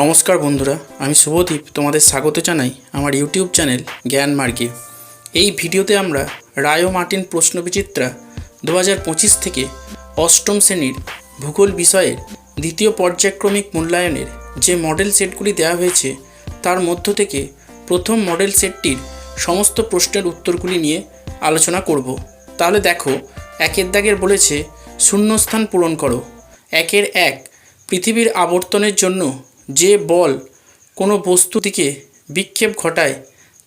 নমস্কার বন্ধুরা, আমি শুভদীপ তোমাদের স্বাগত জানাই আমার ইউটিউব চ্যানেল জ্ঞান মার্গে। এই ভিডিওতে আমরা রায় মার্টিন প্রশ্নবিচিত্রা দু হাজার পঁচিশ থেকে অষ্টম শ্রেণির ভূগোল বিষয়ের দ্বিতীয় পর্যায়ক্রমিক মূল্যায়নের যে মডেল সেটগুলি দেওয়া হয়েছে, তার মধ্য থেকে প্রথম মডেল সেটটির সমস্ত প্রশ্নের উত্তরগুলি নিয়ে আলোচনা করব। তাহলে দেখো, একের দাগের বলেছে, শূন্যস্থান পূরণ করো। একের এক, পৃথিবীর আবর্তনের জন্য যে বল কোনো বস্তু দিকে বিক্ষেপ ঘটায়,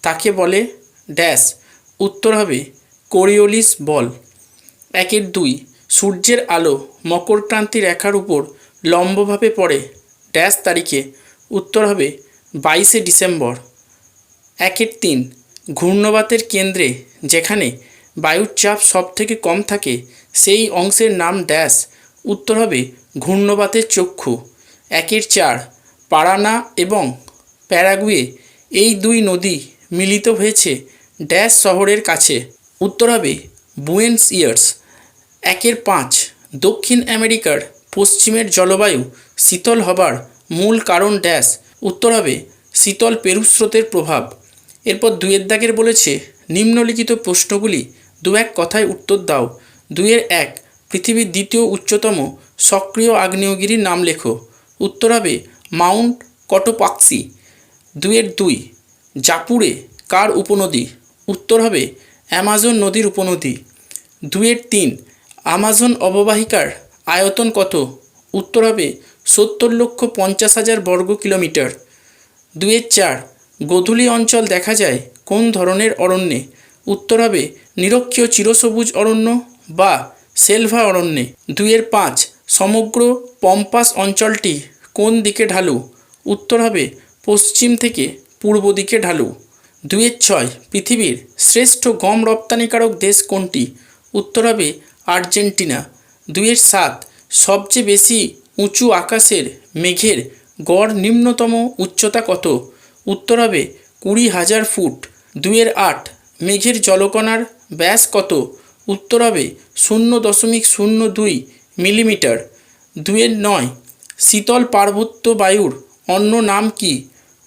তাকে বলে ড্যাশ। উত্তর হবে কোরিওলিস বল। একের দুই, সূর্যের আলো মকরক্রান্তি রেখার উপর লম্বভাবে পড়ে ড্যাশ তারিখে। উত্তর হবে বাইশে ডিসেম্বর। একের তিন, ঘূর্ণবাতের কেন্দ্রে যেখানে বায়ুর চাপ সব থেকে কম থাকে, সেই অংশের নাম ড্যাশ। উত্তর হবে ঘূর্ণবাতের চক্ষু। একের চার পারানা এবং প্যারাগুয়ে এই দুই নদী মিলিত হয়েছে ড্যাশ শহরের কাছে। উত্তর হবে বুয়েন্স ইয়ার্স। একের পাঁচ, দক্ষিণ আমেরিকার পশ্চিমের জলবায়ু শীতল হবার মূল কারণ ড্যাশ। উত্তর হবে শীতল পেরুস্রোতের প্রভাব। এরপর দুয়ের দাগের বলেছে নিম্নলিখিত প্রশ্নগুলি দু এক কথায় উত্তর দাও। দুয়ের এক, পৃথিবীর দ্বিতীয় উচ্চতম সক্রিয় আগ্নেয়গিরির নাম লেখো। উত্তর হবে মাউন্ট কটোপাক্সি দুয়ের দুই। জাপুরে কার উপনদী? উত্তর হবে অ্যামাজন নদীর উপনদী। দুয়ের তিন, আমাজন অববাহিকার আয়তন কত? উত্তর হবে সত্তর লক্ষ পঞ্চাশ হাজার বর্গ কিলোমিটার। দুয়ের চার, গোধূলি অঞ্চল দেখা যায় কোন ধরনের অরণ্যে? উত্তর হবে নিরক্ষীয় চিরসবুজ অরণ্য বা সেলভা অরণ্যে। দুইয়ের পাঁচ, সমগ্র পম্পাস অঞ্চলটি কোন দিকে ঢালু? উত্তর হবে, পশ্চিম থেকে পূর্ব দিকে ঢালু। দুইয়ের ছয়, পৃথিবীর শ্রেষ্ঠ গম রপ্তানিকারক দেশ কোনটি? উত্তর হবে, আর্জেন্টিনা। দুইয়ের সাত, সবচেয়ে বেশি উঁচু আকাশের মেঘের গড় নিম্নতম উচ্চতা কত? উত্তর হবে, কুড়ি হাজার ফুট। দুইয়ের আট, মেঘের জলকণার ব্যাস কত? উত্তর হবে, শূন্য দশমিক শূন্য দুই মিলিমিটার। দুইয়ের নয় শীতল পার্বত্য বায়ুর অন্য নাম কি?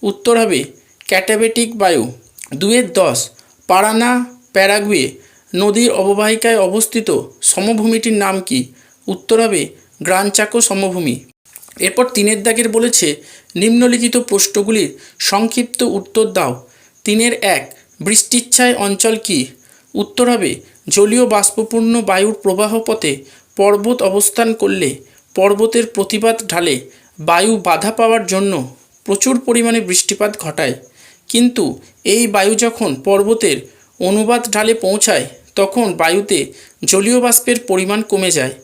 উত্তর হবে, ক্যাটাবেটিক বায়ু। দুয়ের দশ, পারানা, প্যারাগুয়ে নদীর অববাহিকায় অবস্থিত সমভূমিটির নাম কি? উত্তর হবে গ্রানচাকো সমভূমি। এরপর তিনের দাগের বলেছে, নিম্নলিখিত প্রশ্নগুলির সংক্ষিপ্ত উত্তর দাও। তিনের এক, বৃষ্টিচ্ছায় অঞ্চল কি? উত্তর হবে, জলীয় বাষ্পপূর্ণ বায়ুর প্রবাহ পথে পর্বত অবস্থান করলে পর্বতের প্রতিবাদ ঢালে বায়ু বাধা পাওয়ার জন্য প্রচুর পরিমাণে বৃষ্টিপাত ঘটায়। কিন্তু এই বায়ু যখন পর্বতের অনুবাদ ঢালে পৌঁছায়, তখন বায়ুতে জলীয় বাষ্পের পরিমাণ কমে যায়।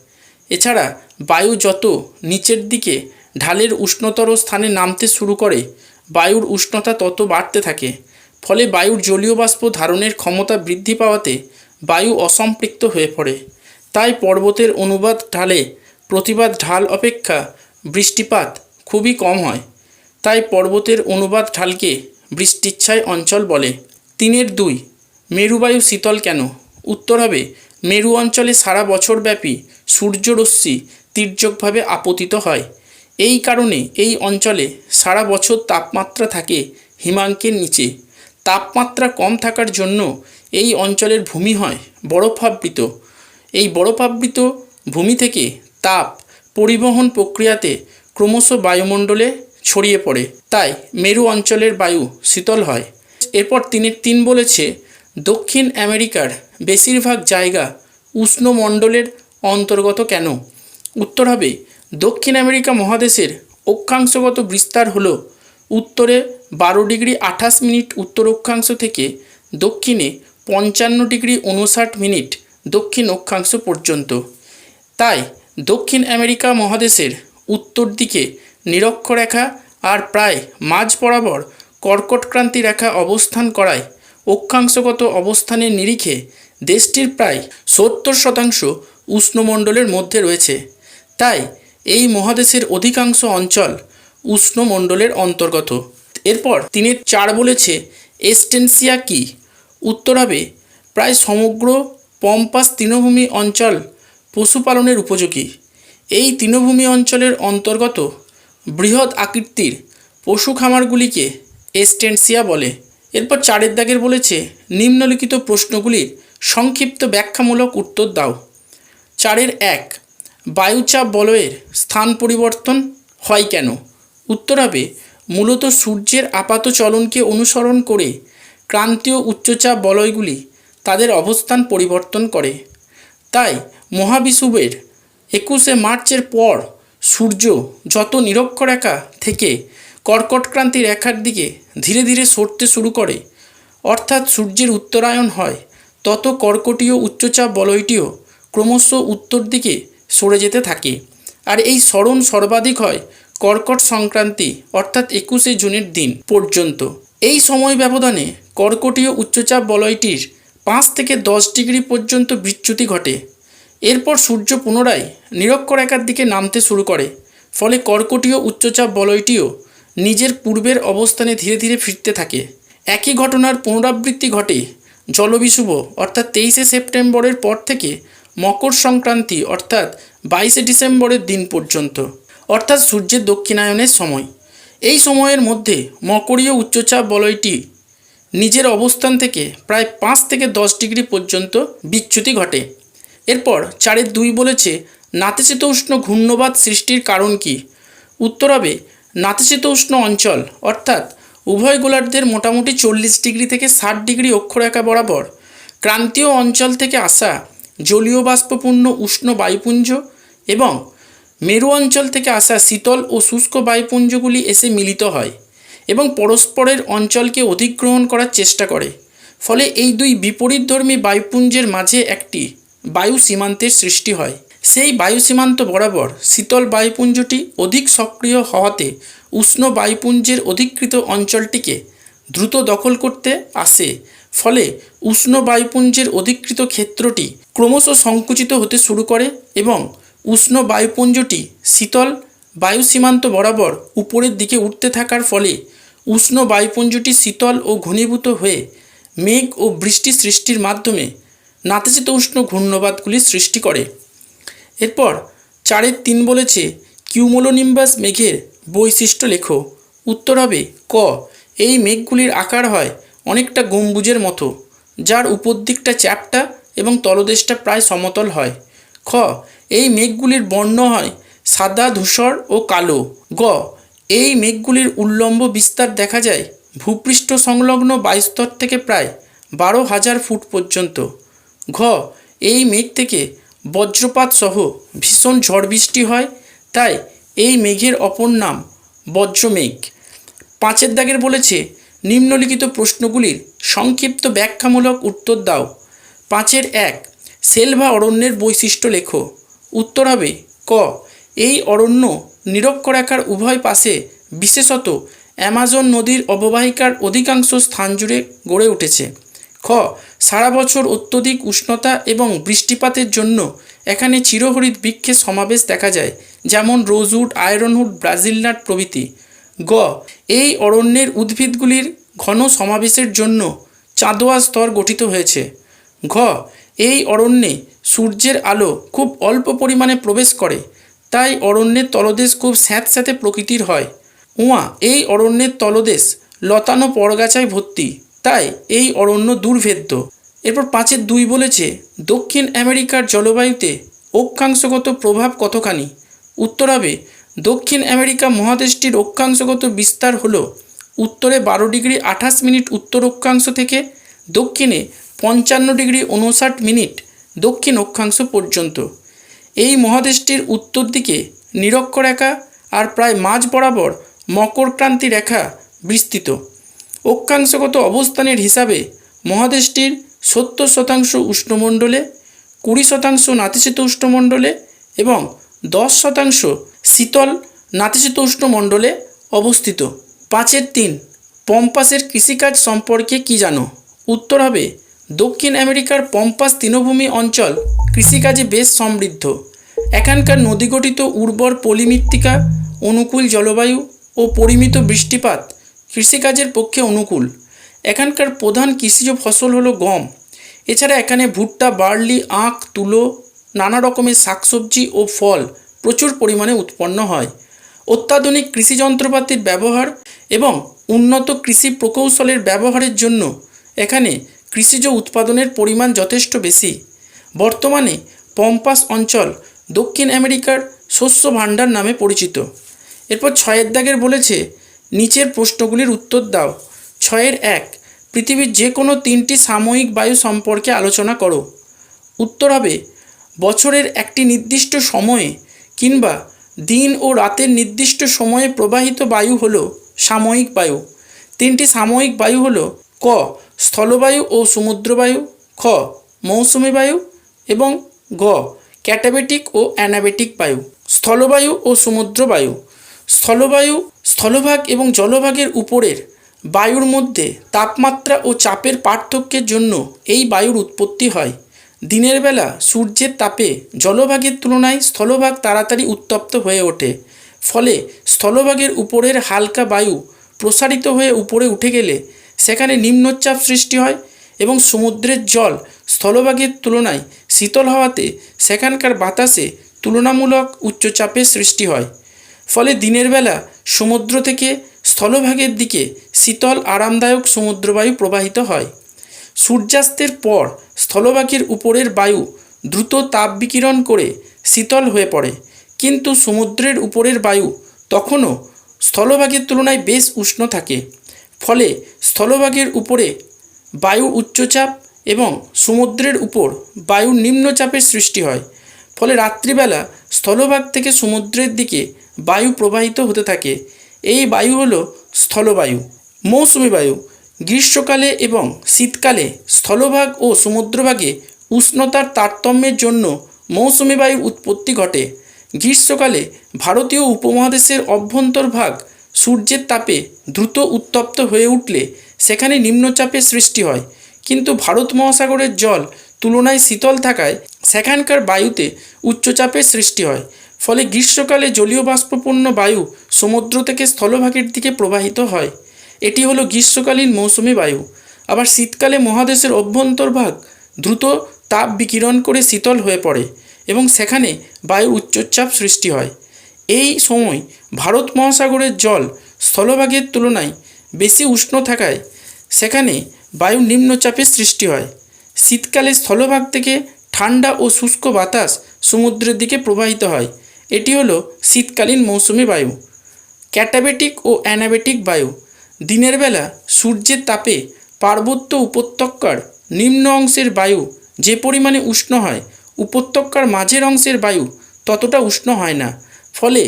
এছাড়া বায়ু যত নিচের দিকে ঢালের উষ্ণতর স্থানে নামতে শুরু করে, বায়ুর উষ্ণতা তত বাড়তে থাকে। ফলে বায়ুর জলীয় বাষ্প ধারণের ক্ষমতা বৃদ্ধি পাওয়াতে বায়ু অসম্পৃক্ত হয়ে পড়ে। তাই পর্বতের অনুবাদ ঢালে প্রতিবাদ ঢাল অপেক্ষা বৃষ্টিপাত খুবই কম হয়। তাই পর্বতের অনুবাদ ঢালকে বৃষ্টিচ্ছায় অঞ্চল বলে। তিনের দুই, মেরুবায়ু শীতল কেন? উত্তর হবে, মেরু অঞ্চলে সারা বছর ব্যাপী সূর্যরশ্মি তীর্যকভাবে আপতিত হয়। এই কারণে এই অঞ্চলে সারা বছর তাপমাত্রা থাকে হিমাঙ্কের নিচে। তাপমাত্রা কম থাকার জন্য এই অঞ্চলের ভূমি হয় বরফাবৃত। এই বরফাবৃত ভূমি থেকে তাপ পরিবহন প্রক্রিয়াতে ক্রমশ বায়ুমণ্ডলে ছড়িয়ে পড়ে। তাই মেরু অঞ্চলের বায়ু শীতল হয়। এরপর তিনি তিন বলেছে, দক্ষিণ আমেরিকার বেশিরভাগ জায়গা উষ্ণমণ্ডলের অন্তর্গত কেন? উত্তর হবে, দক্ষিণ আমেরিকা মহাদেশের অক্ষাংশগত বিস্তার হল উত্তরে বারো ডিগ্রি আঠাশ মিনিট, উত্তর অক্ষাংশ থেকে দক্ষিণে পঞ্চান্ন ডিগ্রি উনষাট মিনিট, দক্ষিণ অক্ষাংশ পর্যন্ত। তাই দক্ষিণ আমেরিকা মহাদেশের উত্তর দিকে নিরক্ষরেখা আর প্রায় মাঝ বরাবর কর্কটক্রান্তি রেখা অবস্থান করায় অক্ষাংশগত অবস্থানের নিরিখে দেশটির প্রায় সত্তর শতাংশ উষ্ণমণ্ডলের মধ্যে রয়েছে। তাই এই মহাদেশের অধিকাংশ অঞ্চল উষ্ণমণ্ডলের অন্তর্গত। এরপর তিনি চার বলেছে, এস্টেনসিয়া কি? উত্তর হবে, প্রায় সমগ্র পম্পাস তৃণভূমি অঞ্চল পশুপালনের উপযোগী। এই তৃণভূমি অঞ্চলের অন্তর্গত বৃহৎ আকৃতির পশু খামারগুলিকে এস্টেন্সিয়া বলে। এরপর চারের দাগের বলেছে, নিম্নলিখিত প্রশ্নগুলির সংক্ষিপ্ত ব্যাখ্যামূলক উত্তর দাও। চারের এক, বায়ুচাপ বলয়ের স্থান পরিবর্তন হয় কেন? উত্তর হবে, মূলত সূর্যের আপাত চলনকে অনুসরণ করে ক্রান্তীয় উচ্চচাপ বলয়গুলি তাদের অবস্থান পরিবর্তন করে। তাই মহাবিষুবের একুশে মার্চের পর সূর্য যত নিরক্ষরেখা থেকে কর্কটক্রান্তি রেখার দিকে ধীরে ধীরে সরতে শুরু করে, অর্থাৎ সূর্যের উত্তরায়ণ হয়, তত কর্কটীয় উচ্চচাপ বলয়টিও ক্রমশ উত্তর দিকে সরে যেতে থাকে। আর এই স্মরণ সর্বাধিক হয় কর্কট সংক্রান্তি, অর্থাৎ একুশে জুনের দিন পর্যন্ত। এই সময় ব্যবধানে কর্কটীয় উচ্চচাপ বলয়টির পাঁচ থেকে দশ ডিগ্রি পর্যন্ত বিচ্যুতি ঘটে। এরপর সূর্য পুনরায় নিরক্ষর একার দিকে নামতে শুরু করে। ফলে কর্কটীয় উচ্চচাপ বলয়টিও নিজের পূর্বের অবস্থানে ধীরে ধীরে ফিরতে থাকে। একই ঘটনার পুনরাবৃত্তি ঘটে জলবিশুভ, অর্থাৎ তেইশে সেপ্টেম্বরের পর থেকে মকর সংক্রান্তি, অর্থাৎ বাইশে ডিসেম্বরের দিন পর্যন্ত, অর্থাৎ সূর্যের দক্ষিণায়নের সময়। এই সময়ের মধ্যে মকরীয় উচ্চচাপ বলয়টি নিজের অবস্থান থেকে প্রায় পাঁচ থেকে দশ ডিগ্রি পর্যন্ত বিচ্যুতি ঘটে। এরপর চারের দুই বলেছে, নাতিশীতোষ্ণ ঘূর্ণবাদ সৃষ্টির কারণ কি? উত্তর হবে, নাতিশীতোষ্ণ অঞ্চল, অর্থাৎ উভয় গোলার্ধের মোটামুটি চল্লিশ ডিগ্রি থেকে ষাট ডিগ্রি অক্ষরেখা বরাবর। ক্রান্তীয় অঞ্চল থেকে আসা জলীয় বাষ্পপূর্ণ উষ্ণ বায়ুপুঞ্জ এবং মেরু অঞ্চল থেকে আসা শীতল ও শুষ্ক বায়ুপুঞ্জগুলি এসে মিলিত হয় এবং পরস্পরের অঞ্চলকে অধিগ্রহণ করার চেষ্টা করে। ফলে এই দুই বিপরীতধর্মী বায়ুপুঞ্জের মাঝে একটি বায়ু সীমান্তের সৃষ্টি হয়। সেই বায়ু সীমান্ত বরাবর শীতল বায়ুপুঞ্জটি অধিক সক্রিয় হওয়াতে উষ্ণ বায়ুপুঞ্জের অধিকৃত অঞ্চলটিকে দ্রুত দখল করতে আসে। ফলে উষ্ণ বায়ুপুঞ্জের অধিকৃত ক্ষেত্রটি ক্রমশ সংকুচিত হতে শুরু করে এবং উষ্ণ বায়ুপুঞ্জটি শীতল বায়ু সীমান্ত বরাবর উপরের দিকে উঠতে থাকার ফলে উষ্ণ বায়ুপুঞ্জটি শীতল ও ঘনীভূত হয়ে মেঘ ও বৃষ্টি সৃষ্টির মাধ্যমে নাতিশীত উষ্ণ ঘূর্ণবাদগুলির সৃষ্টি করে। এরপর চারের তিন বলেছে, কিউমোলোনিম্বাস মেঘের বৈশিষ্ট্য লেখো। উত্তর হবে ক। এই মেঘগুলির আকার হয় অনেকটা গম্বুজের মতো, যার উপর দিকটা চ্যাপ্টা এবং তলদেশটা প্রায় সমতল হয়। খ। এই মেঘগুলির বর্ণ হয় সাদা, ধূসর ও কালো। গ। এই মেঘগুলির উল্লম্ব বিস্তার দেখা যায় ভূপৃষ্ঠ সংলগ্ন বায়ুস্তর থেকে প্রায় বারো হাজার ফুট পর্যন্ত। ঘ, এই মেঘ থেকে বজ্রপাত সহ ভীষণ ঝড় বৃষ্টি হয়, তাই এই মেঘের অপর নাম বজ্রমেঘ। পাঁচের দাগের বলেছে, নিম্নলিখিত প্রশ্নগুলির সংক্ষিপ্ত ব্যাখ্যামূলক উত্তর দাও। পাঁচের এক সেলভা অরণ্যের বৈশিষ্ট্য লেখো। উত্তর হবে ক, এই অরণ্য নিরক্ষরেখার উভয় পাশে, বিশেষত অ্যামাজন নদীর অববাহিকার অধিকাংশ স্থান জুড়ে গড়ে উঠেছে। খ, সারা বছর অত্যধিক উষ্ণতা এবং বৃষ্টিপাতের জন্য এখানে চিরহরিৎ বৃক্ষের সমাবেশ দেখা যায়, যেমন রোজউড, আয়রনউড, ব্রাজিল নাট প্রভৃতি। গ, এই অরণ্যের উদ্ভিদগুলির ঘন সমাবেশের জন্য চাঁদোয়া স্তর গঠিত হয়েছে। ঘ, এই অরণ্যে সূর্যের আলো খুব অল্প পরিমাণে প্রবেশ করে, তাই অরণ্যের তলদেশ খুব স্যাঁতস্যাঁতে প্রকৃতির হয়। উয়া, এই অরণ্যের তলদেশ লতানো পরগাছায় ভর্তি। তাই এই অরণ্য দুর্ভেদ্য। এরপর পাঁচের দুই বলেছে, দক্ষিণ আমেরিকার জলবায়ুতে অক্ষাংশগত প্রভাব কতখানি? উত্তর হবে দক্ষিণ আমেরিকা মহাদেশটির অক্ষাংশগত বিস্তার হল, উত্তরে বারো ডিগ্রি আঠাশ মিনিট উত্তর অক্ষাংশ থেকে, দক্ষিণে পঞ্চান্ন ডিগ্রি উনষাট মিনিট দক্ষিণ অক্ষাংশ পর্যন্ত। এই মহাদেশটির উত্তর দিকে নিরক্ষরেখা আর প্রায় মাঝ বরাবর মকরক্রান্তি রেখা বিস্তৃত। অক্ষাংশগত অবস্থানের হিসাবে মহাদেশটির সত্তর শতাংশ উষ্ণমণ্ডলে, কুড়ি শতাংশ নাতিশীত উষ্ণমণ্ডলে এবং দশ শতাংশ শীতল নাতিশীত উষ্ণমণ্ডলে অবস্থিত। পাঁচের তিন, পম্পাসের কৃষিকাজ সম্পর্কে কি জানো? উত্তর হবে, দক্ষিণ আমেরিকার পম্পাস তৃণভূমি অঞ্চল কৃষিকাজে বেশ সমৃদ্ধ। এখানকার নদীগঠিত উর্বর পলিমৃত্তিকা, অনুকূল জলবায়ু ও পরিমিত বৃষ্টিপাত কৃষিকাজের পক্ষে অনুকূল। এখানকার প্রধান কৃষিজ ফসল হলো গম। এছাড়া এখানে ভুট্টা, বার্লি, আখ, তুলো, নানা রকমের শাকসবজি ও ফল প্রচুর পরিমাণে উৎপন্ন হয়। অত্যাধুনিক কৃষি যন্ত্রপাতির ব্যবহার এবং উন্নত কৃষি প্রকৌশলের ব্যবহারের জন্য এখানে কৃষিজ উৎপাদনের পরিমাণ যথেষ্ট বেশি। বর্তমানে পম্পাস অঞ্চল দক্ষিণ আমেরিকার শস্য ভাণ্ডার নামে পরিচিত। এরপর ছয়ের দাগের বলেছে নিচের প্রশ্নগুলির উত্তর দাও। ছয়ের এক, পৃথিবীর যে কোনো তিনটি সাময়িক বায়ু সম্পর্কে আলোচনা করো। উত্তর হবে, বছরের একটি নির্দিষ্ট সময়ে কিংবা দিন ও রাতের নির্দিষ্ট সময়ে প্রবাহিত বায়ু হলো সাময়িক বায়ু। তিনটি সাময়িক বায়ু হলো ক, স্থলবায়ু ও সমুদ্রবায়ু, খ, মৌসুমী বায়ু এবং গ, ক্যাটাবেটিক ও অ্যানাবেটিক বায়ু। স্থলবায়ু ও সমুদ্র বায়ু স্থলবায়ু স্থলভাগ এবং জলভাগের উপরের বায়ুর মধ্যে তাপমাত্রা ও চাপের পার্থক্যের জন্য এই বায়ুর উৎপত্তি হয়। দিনের বেলা সূর্যের তাপে জলভাগের তুলনায় স্থলভাগ তাড়াতাড়ি উত্তপ্ত হয়ে ওঠে, ফলে স্থলভাগের উপরের হালকা বায়ু প্রসারিত হয়ে উপরে উঠে গেলে সেখানে নিম্নচাপ সৃষ্টি হয় এবং সমুদ্রের জল স্থলভাগের তুলনায় শীতল হওয়াতে সেখানকার বাতাসে তুলনামূলক উচ্চচাপের সৃষ্টি হয়। ফলে দিনের বেলা সমুদ্র থেকে স্থলভাগের দিকে শীতল আরামদায়ক সমুদ্রবায়ু প্রবাহিত হয়। সূর্যাস্তের পর স্থলভাগের উপরের বায়ু দ্রুত তাপ বিকিরণ করে শীতল হয়ে পড়ে। কিন্তু সমুদ্রের উপরের বায়ু তখনও স্থলভাগের তুলনায় বেশ উষ্ণ থাকে। ফলে স্থলভাগের উপরে বায়ু উচ্চচাপ এবং সমুদ্রের উপর বায়ুর নিম্নচাপের সৃষ্টি হয়। ফলে রাত্রিবেলা স্থলভাগ থেকে সমুদ্রের দিকে বায়ু প্রবাহিত হতে থাকে। এই বায়ু হলো স্থলবায়ু, মৌসুমী বায়ু। গ্রীষ্মকালে এবং শীতকালে স্থলভাগ ও সমুদ্রভাগে উষ্ণতার তারতম্যের জন্য মৌসুমী বায়ুর উৎপত্তি ঘটে। গ্রীষ্মকালে ভারতীয় উপমহাদেশের অভ্যন্তরভাগ সূর্যের তাপে দ্রুত উত্তপ্ত হয়ে উঠলে সেখানে নিম্নচাপের সৃষ্টি হয়। কিন্তু ভারত মহাসাগরের জল তুলনায় শীতল থাকায় সেখানকার বায়ুতে উচ্চচাপের সৃষ্টি হয়। ফলে গ্রীষ্মকালে জলীয় বাষ্পপূর্ণ বায়ু সমুদ্র থেকে স্থলভাগের দিকে প্রবাহিত হয়। এটি হলো গ্রীষ্মকালীন মৌসুমি বায়ু। আবার শীতকালে মহাদেশের অভ্যন্তরভাগ দ্রুত তাপ বিকিরণ করে শীতল হয়ে পড়ে এবং সেখানে বায়ুর উচ্চচাপ সৃষ্টি হয়। এই সময় ভারত মহাসাগরের জল স্থলভাগের তুলনায় বেশি উষ্ণ থাকায় সেখানে বায়ু নিম্নচাপের সৃষ্টি হয়। শীতকালে স্থলভাগ থেকে ঠান্ডা ও শুষ্ক বাতাস সমুদ্রের দিকে প্রবাহিত হয়। এটি হলো শীতকালীন মৌসুমি বায়ু, ক্যাটাবেটিক ও অ্যানাবেটিক বায়ু। দিনের বেলা সূর্যের তাপে পার্বত্য উপত্যকার নিম্ন অংশের বায়ু যে পরিমাণে উষ্ণ হয়, উপত্যকার মাঝের অংশের বায়ু ততটা উষ্ণ হয় না। ফলে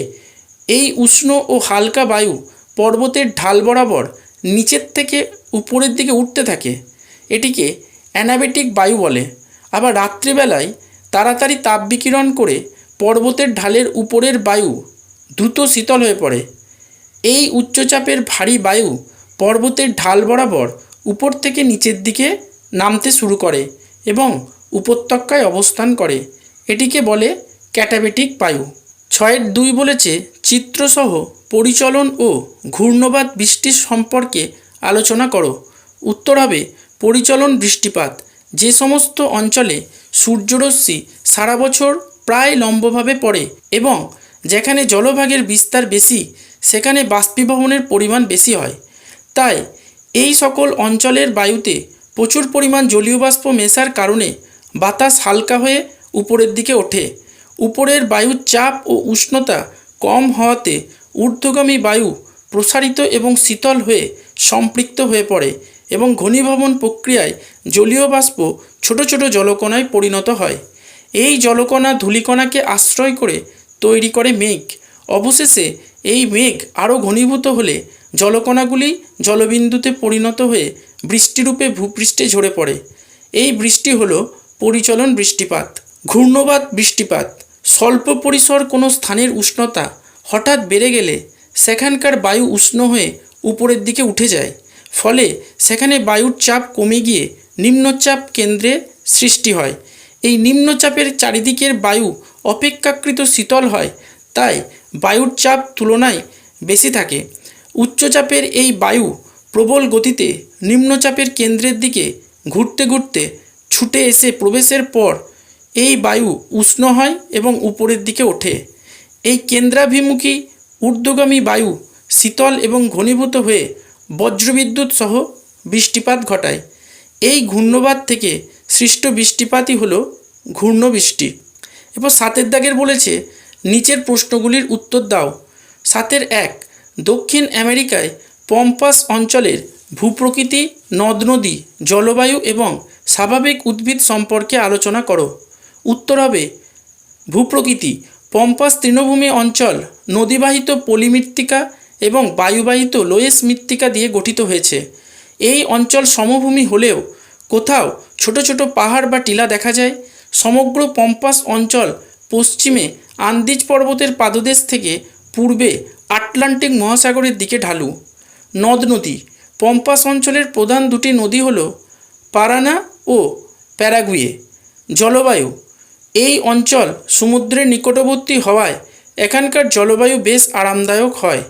এই উষ্ণ ও হালকা বায়ু পর্বতের ঢাল বরাবর নিচের থেকে উপরের দিকে উঠতে থাকে। এটিকে অ্যানাবেটিক বায়ু বলে। আবার রাত্রিবেলায় তাড়াতাড়ি তাপ বিকিরণ করে পর্বতের ঢালের উপরের বায়ু দ্রুত শীতল হয়ে পড়ে। এই উচ্চচাপের ভারী বায়ু পর্বতের ঢাল বরাবর উপর থেকে নিচের দিকে নামতে শুরু করে এবং উপত্যকায় অবস্থান করে। এটিকে বলে ক্যাটাবেটিক বায়ু। ছয়ের দুই বলেছে চিত্রসহ পরিচলন ও ঘূর্ণবাদ বৃষ্টির সম্পর্কে আলোচনা করো। উত্তর হবে পরিচলন বৃষ্টিপাত। যে সমস্ত অঞ্চলে সূর্যরশ্মি সারা বছর প্রায় লম্বভাবে পড়ে এবং যেখানে জলভাগের বিস্তার বেশি, সেখানে বাষ্পীভবনের পরিমাণ বেশি হয়। তাই এই সকল অঞ্চলের বায়ুতে প্রচুর পরিমাণ জলীয় বাষ্প মেশার কারণে বাতাস হালকা হয়ে উপরের দিকে ওঠে। উপরের বায়ুর চাপ ও উষ্ণতা কম হওয়াতে ঊর্ধ্বগামী বায়ু প্রসারিত এবং শীতল হয়ে সম্পৃক্ত হয়ে পড়ে এবং ঘনীভবন প্রক্রিয়ায় জলীয় বাষ্প ছোট ছোট জলকণায় পরিণত হয়। এই জলকণা ধূলিকণাকে আশ্রয় করে তৈরি করে মেঘ। অবশেষে এই মেঘ আরও ঘনীভূত হলে জলকণাগুলি জলবিন্দুতে পরিণত হয়ে বৃষ্টিরূপে ভূপৃষ্ঠে ঝরে পড়ে। এই বৃষ্টি হল পরিচলন বৃষ্টিপাত ঘূর্ণবাদ বৃষ্টিপাত। স্বল্প পরিসর কোনো স্থানের উষ্ণতা হঠাৎ বেড়ে গেলে সেখানকার বায়ু উষ্ণ হয়ে উপরের দিকে উঠে যায়। ফলে সেখানে বায়ুর চাপ কমে গিয়ে নিম্নচাপ কেন্দ্রে সৃষ্টি হয়। এই নিম্নচাপের চারিদিকের বায়ু অপেক্ষাকৃত শীতল হয়, তাই বায়ুর চাপ তুলনায় বেশি থাকে। উচ্চচাপের এই বায়ু প্রবল গতিতে নিম্নচাপের কেন্দ্রের দিকে ঘুরতে ঘুরতে ছুটে এসে প্রবেশের পর এই বায়ু উষ্ণ হয় এবং উপরের দিকে ওঠে। এই কেন্দ্রাভিমুখী ঊর্ধ্বগামী বায়ু শীতল এবং ঘনীভূত হয়ে বজ্রবিদ্যুৎ সহ বৃষ্টিপাত ঘটায়। এই ঘূর্ণবাদ থেকে সৃষ্ট বৃষ্টিপাতই হলো ঘূর্ণবৃষ্টি। এরপর সাতের দাগের বলেছে, নিচের প্রশ্নগুলির উত্তর দাও। সাতের এক, দক্ষিণ আমেরিকায় পম্পাস অঞ্চলের ভূপ্রকৃতি নদ নদী জলবায়ু এবং স্বাভাবিক উদ্ভিদ সম্পর্কে আলোচনা করো। উত্তর হবে, ভূপ্রকৃতি, পম্পাস তৃণভূমি অঞ্চল, নদীবাহিত পলিমৃত্তিকা এবং বায়ুবাহিত লোয়েস মৃত্তিকা দিয়ে গঠিত হয়েছে। এই অঞ্চল সমভূমি হলেও কোথাও ছোট ছোট পাহাড় বা টিলা দেখা যায়। সমগ্র পম্পাস অঞ্চল পশ্চিমে আন্দিজ পর্বতের পাদদেশ থেকে পূর্বে আটলান্টিক মহাসাগরের দিকে ঢালু। নদ নদী, পম্পাস অঞ্চলের প্রধান দুটি নদী হল পারানা ও প্যারাগুয়ে। জলবায়ু, এই অঞ্চল সমুদ্রের নিকটবর্তী হওয়ায় এখানকার জলবায়ু বেশ আরামদায়ক হয়।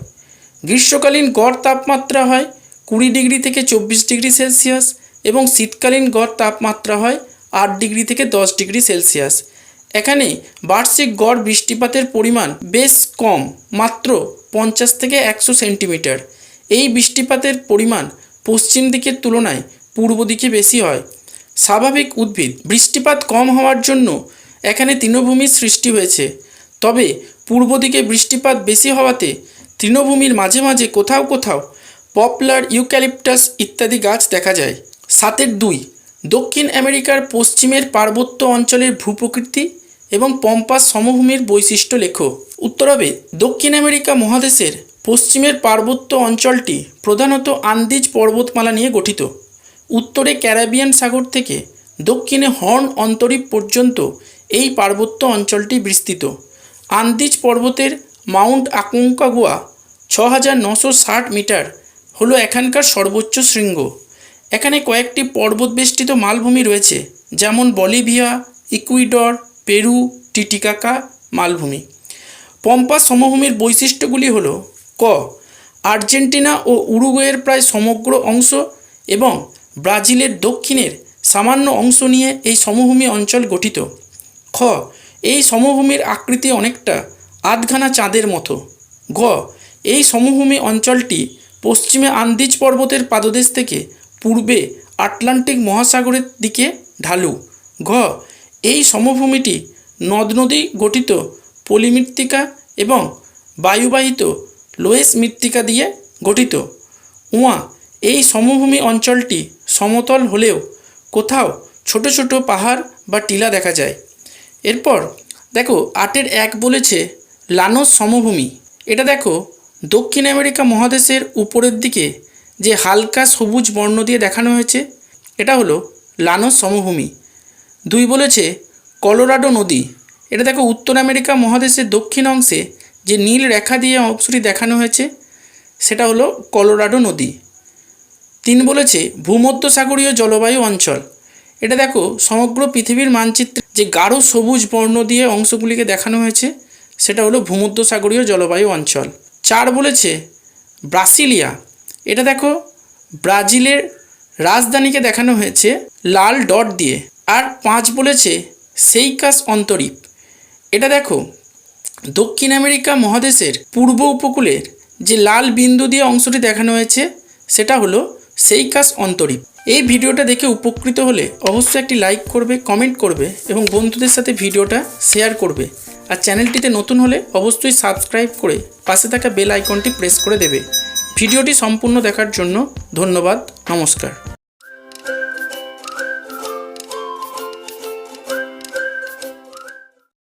গ্রীষ্মকালীন গড় তাপমাত্রা হয় কুড়ি ডিগ্রি থেকে চব্বিশ ডিগ্রি সেলসিয়াস এবং শীতকালীন গড় তাপমাত্রা হয় আট ডিগ্রি থেকে দশ ডিগ্রি সেলসিয়াস। এখানে বার্ষিক গড় বৃষ্টিপাতের পরিমাণ বেশ কম, মাত্র পঞ্চাশ থেকে একশো সেন্টিমিটার। এই বৃষ্টিপাতের পরিমাণ পশ্চিম দিকের তুলনায় পূর্ব দিকে বেশি হয়। স্বাভাবিক উদ্ভিদ বৃষ্টিপাত কম হওয়ার জন্য এখানে তৃণভূমির সৃষ্টি হয়েছে। তবে পূর্ব দিকে বৃষ্টিপাত বেশি হওয়াতে তৃণভূমির মাঝে মাঝে কোথাও কোথাও পপলার ইউক্যালিপটাস ইত্যাদি গাছ দেখা যায়। সাতের দুই দক্ষিণ আমেরিকার পশ্চিমের পার্বত্য অঞ্চলের ভূপ্রকৃতি এবং পম্পাস সমভূমির বৈশিষ্ট্য লেখো। উত্তর হবে, দক্ষিণ আমেরিকা মহাদেশের পশ্চিমের পার্বত্য অঞ্চলটি প্রধানত আন্দিজ পর্বতমালা নিয়ে গঠিত। উত্তরে ক্যারাবিয়ান সাগর থেকে দক্ষিণে হর্ন অন্তরীপ পর্যন্ত এই পার্বত্য অঞ্চলটি বিস্তৃত। আন্দিজ পর্বতের মাউন্ট আকুঙ্কাগুয়া ছ হাজার নশো ষাট মিটার হলো এখানকার সর্বোচ্চ শৃঙ্গ। এখানে কয়েকটি পর্বতবেষ্টিত মালভূমি রয়েছে, যেমন বলিভিয়া, ইকুইডর, পেরু, টিটিকাকা মালভূমি। পম্পা সমভূমির বৈশিষ্ট্যগুলি হল, ক, আর্জেন্টিনা ও উরুগুয়ের প্রায় সমগ্র অংশ এবং ব্রাজিলের দক্ষিণের সামান্য অংশ নিয়ে এই সমভূমি অঞ্চল গঠিত। খ, এই সমভূমির আকৃতি অনেকটা আধখানা চাঁদের মতো। গ এই সমভূমি অঞ্চলটি পশ্চিমে আন্দিজ পর্বতের পাদদেশ থেকে পূর্বে আটলান্টিক মহাসাগরের দিকে ঢালু। ঘ, এই সমভূমিটি নদ নদী গঠিত পলিমৃত্তিকা এবং বায়ুবাহিত লোয়েস মৃত্তিকা দিয়ে গঠিত। উয়া, এই সমভূমি অঞ্চলটি সমতল হলেও কোথাও ছোট ছোট পাহাড় বা টিলা দেখা যায়। এরপর, দেখো, আটের এক বলেছে লানোস সমভূমি। এটা দেখো, দক্ষিণ আমেরিকা মহাদেশের উপরের দিকে যে হালকা সবুজ বর্ণ দিয়ে দেখানো হয়েছে, এটা হলো লানোস সমভূমি। দুই বলেছে কলোরাডো নদী। এটা দেখো উত্তর আমেরিকা মহাদেশের দক্ষিণ অংশে যে নীল রেখা দিয়ে অংশটি দেখানো হয়েছে, সেটা হলো কলোরাডো নদী। তিন বলেছে ভূমধ্যসাগরীয় জলবায়ু অঞ্চল। এটা দেখো সমগ্র পৃথিবীর মানচিত্রে যে গাঢ় সবুজ বর্ণ দিয়ে অংশগুলিকে দেখানো হয়েছে, সেটা হলো ভূমধ্যসাগরীয় জলবায়ু অঞ্চল। চার বলেছে ব্রাসিলিয়া। এটা দেখো, ব্রাজিলের রাজধানীকে দেখানো হয়েছে লাল ডট দিয়ে। আর পাঁচ বলেছে সেই সেইকাস অন্তরীপ। এটা দেখো, দক্ষিণ আমেরিকা মহাদেশের পূর্ব উপকূলের যে লাল বিন্দু দিয়ে অংশটি দেখানো হয়েছে, সেটা হলো সেই সেইকাস অন্তরীপ। এই ভিডিওটা দেখে উপকৃত হলে অবশ্যই একটি লাইক করবে, কমেন্ট করবে এবং বন্ধুদের সাথে ভিডিওটা শেয়ার করবে। আর চ্যানেলটিতে নতুন হলে অবশ্যই সাবস্ক্রাইব করে পাশে থাকা বেল আইকনটি প্রেস করে দেবে। ভিডিওটি সম্পূর্ণ দেখার জন্য ধন্যবাদ নমস্কার।